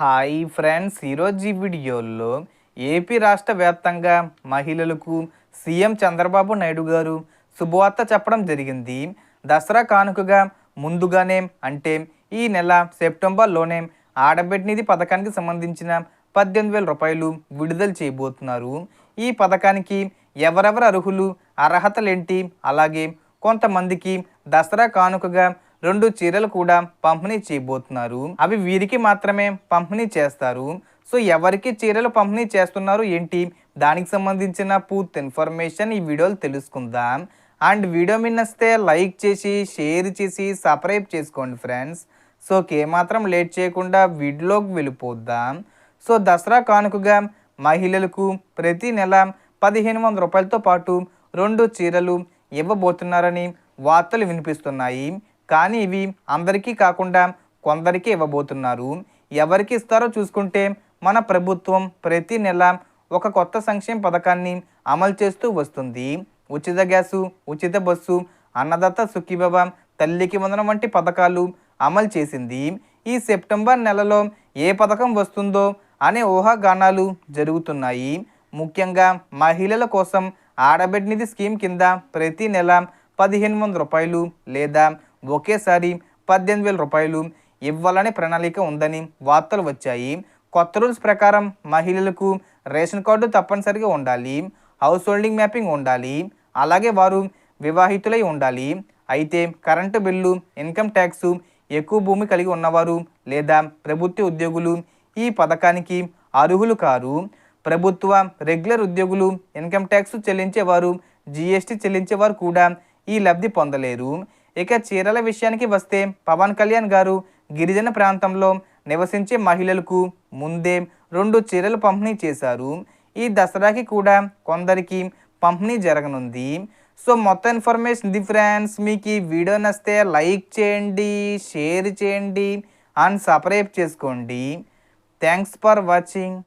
Hi friends ఈరోజు ఈ వీడియోలో ఏపీ రాష్ట్ర వ్యాప్తంగా మహిళలకు సీఎం చంద్రబాబు నాయుడు గారు శుభవార్త చెప్పడం జరిగింది. దసరా కానుకగా ముందుగానే అంటే ఈ నెల సెప్టెంబర్లోనే ఆడబిడ్డ నిధి పథకానికి సంబంధించిన పద్దెనిమిది వేల రూపాయలు విడుదల చేయబోతున్నారు. ఈ పథకానికి ఎవరెవరు అర్హులు అర్హతలేంటి అలాగే కొంతమందికి దసరా కానుకగా రెండు చీరలు కూడా పంపిణీ చేయబోతున్నారు. అవి వీరికి మాత్రమే పంపిణీ చేస్తారు. సో ఎవరికి చీరలు పంపిణీ చేస్తున్నారు ఏంటి? దానికి సంబంధించిన పూర్తి ఇన్ఫర్మేషన్ ఈ వీడియోలో తెలుసుకుందాం. అండ్ వీడియో మిన్నస్తే లైక్ చేసి షేర్ చేసి సబ్స్క్రైబ్ చేసుకోండి ఫ్రెండ్స్. సో ఏమాత్రం లేట్ చేయకుండా వీడియోలోకి వెళ్ళిపోద్దాం సో దసరా కానుకగా మహిళలకు ప్రతి నెల పదిహేను వందల రూపాయలతో పాటు రెండు చీరలు ఇవ్వబోతున్నారని వార్తలు వినిపిస్తున్నాయి. కానీ ఇవి అందరికీ కాకుండా కొందరికి ఇవ్వబోతున్నారు. ఎవరికి ఇస్తారో చూసుకుంటే మన ప్రభుత్వం ప్రతి నెల ఒక కొత్త సంక్షేమ పథకాన్ని అమలు చేస్తూ వస్తుంది. ఉచిత గ్యాసు ఉచిత బస్సు అన్నదాత సుఖీభవ తల్లికి వందనం వంటి పథకాలు అమలు చేసింది. ఈ సెప్టెంబర్ నెలలో ఏ పథకం వస్తుందో అనే ఊహాగానాలు జరుగుతున్నాయి. ముఖ్యంగా మహిళల కోసం ఆడబిడ్డ నిధి స్కీమ్ కింద ప్రతి నెల పదిహేను వందల రూపాయలు లేదా ఒకేసారి పద్దెనిమిది వేల రూపాయలు ఇవ్వాలనే ప్రణాళిక ఉందని వార్తలు వచ్చాయి. కొత్త రూల్స్ ప్రకారం మహిళలకు రేషన్ కార్డు తప్పనిసరిగా ఉండాలి. హౌస్ హోల్డింగ్ మ్యాపింగ్ ఉండాలి. అలాగే వారు వివాహితులై ఉండాలి. అయితే కరెంటు బిల్లు ఇన్కమ్ ట్యాక్స్ ఎక్కువ భూమి కలిగి ఉన్నవారు లేదా ప్రభుత్వ ఉద్యోగులు ఈ పథకానికి అర్హులు కారు. ప్రభుత్వ రెగ్యులర్ ఉద్యోగులు ఇన్కమ్ ట్యాక్స్ చెల్లించేవారు జీఎస్టీ చెల్లించేవారు కూడా ఈ లబ్ధి పొందలేరు. ఇక చీరల విషయానికి వస్తే పవన్ కళ్యాణ్ గారు గిరిజన ప్రాంతంలో నివసించే మహిళలకు ముందే రెండు చీరలు పంపిణీ చేశారు. ఈ దసరాకి కూడా కొందరికి పంపిణీ జరగనుంది. సో మొత్తం ఇన్ఫర్మేషన్ ఇది ఫ్రెండ్స్. మీకు ఈ వీడియో నచ్చితే లైక్ చేయండి షేర్ చేయండి అండ్ సబ్స్క్రైబ్ చేసుకోండి. Thanks for watching.